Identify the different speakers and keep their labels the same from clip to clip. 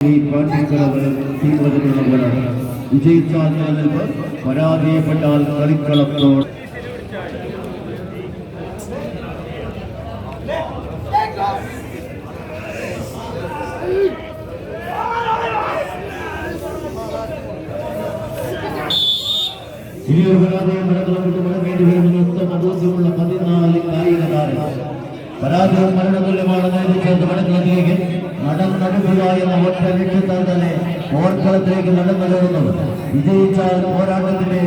Speaker 1: ഈ പാട്ടിക്കളവ് തീവ്രതയുള്ളവരാണ് വിജയിച്ചാൽ നിലനിൽപ്പ് പരാജയപ്പെട്ടാൽ കളിക്കളത്തോട്. ഇനിയൊരു പരാജയം മരണങ്ങളും വിട്ട് മടങ്ങേണ്ടി വരുമെന്ന് ഉത്തമ ബോധ്യമുള്ള പതിനാല് എന്ന ഒറ്റ ലക്ഷ്യത്താൽ തന്നെ. നടന്നു കയറുന്നു വിജയിച്ചാൽ പോരാട്ടത്തിന്റെ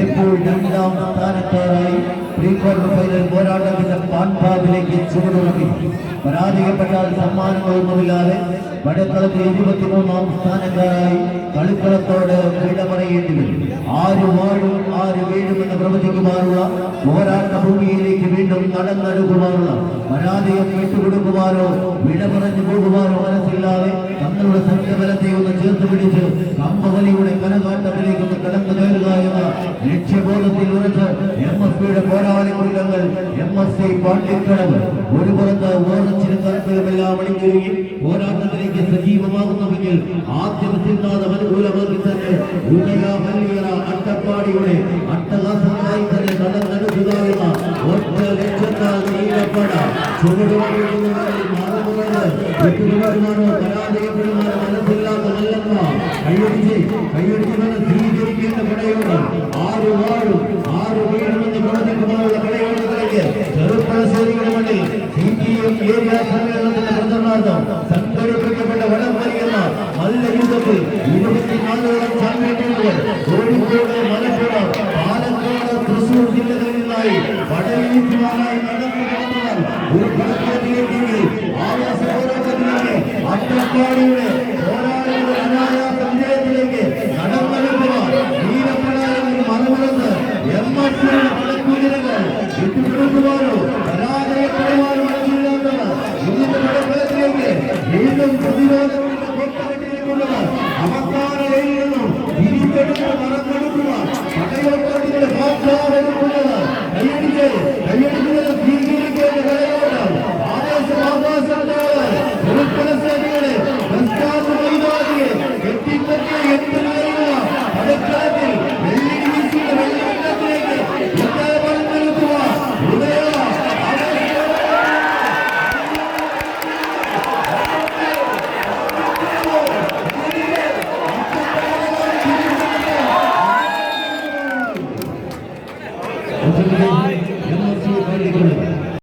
Speaker 1: ഏപ്പോൾ രണ്ടാം സ്ഥാനക്കാരായി പ്രീ ക്വാർട്ടർ ഫൈനൽ പോരാട്ടത്തിന്റെ പാൻപാവിലേക്ക് ചുവടുറക്കി. പരാജയപ്പെട്ടാൽ സമ്മാനങ്ങളൊന്നുമില്ലാതെ വടക്കളത്തിൽ ഇരുപത്തിമൂന്നാം സ്ഥാനക്കാരായി കളിക്കളത്തോട് വിട പറയേണ്ടി വരും. ആരും വീഴുമെന്ന് പ്രവചിക്കുവാനുള്ള പോരാട്ട ഭൂമിയിലേക്ക് വീണ്ടും നടന്നടുക്കുവാനുള്ള പരാജയം വിട്ടുകൊടുക്കുവാനോ വിട പറഞ്ഞു പോകുവാനോ മനസ്സില്ലാതെ തങ്ങളുടെ സത്യബലത്തെ ഒന്ന് ചേർത്ത് പിടിച്ച് കമ്പവലിയുടെ കനകാട്ടത്തിലേക്ക് ഒന്ന് കടന്നു കയറുക എന്ന ലക്ഷ്യബോധത്തിൽ ഉറച്ച് എം എസ് പിയുടെ പോരാളി മൂല്യങ്ങൾ എം എസ് സി പാണ്ഡിക്കടവ് ഒരു പുറത്ത് ഓർമ്മിച്ചിന് കറുപ്പുമെല്ലാം അണിഞ്ഞൊരുങ്ങി പോരാട്ടത്തിലേക്ക് സജീവമാകുന്നുവെങ്കിൽ ആദ്യം ചിന്താതെ അനുകൂലമാക്കി തന്നെ ஆறு ஆறு ஆறு உயிரிழந்த குழந்தைக்கு மேல படையோடு செருப்பட சேரிகள் ഒരു പ്രധാനമന്ത്രി ആകാശ പോരാട്ടത്തിനാണ് അട്ടപ്പാടിയുടെ Bye.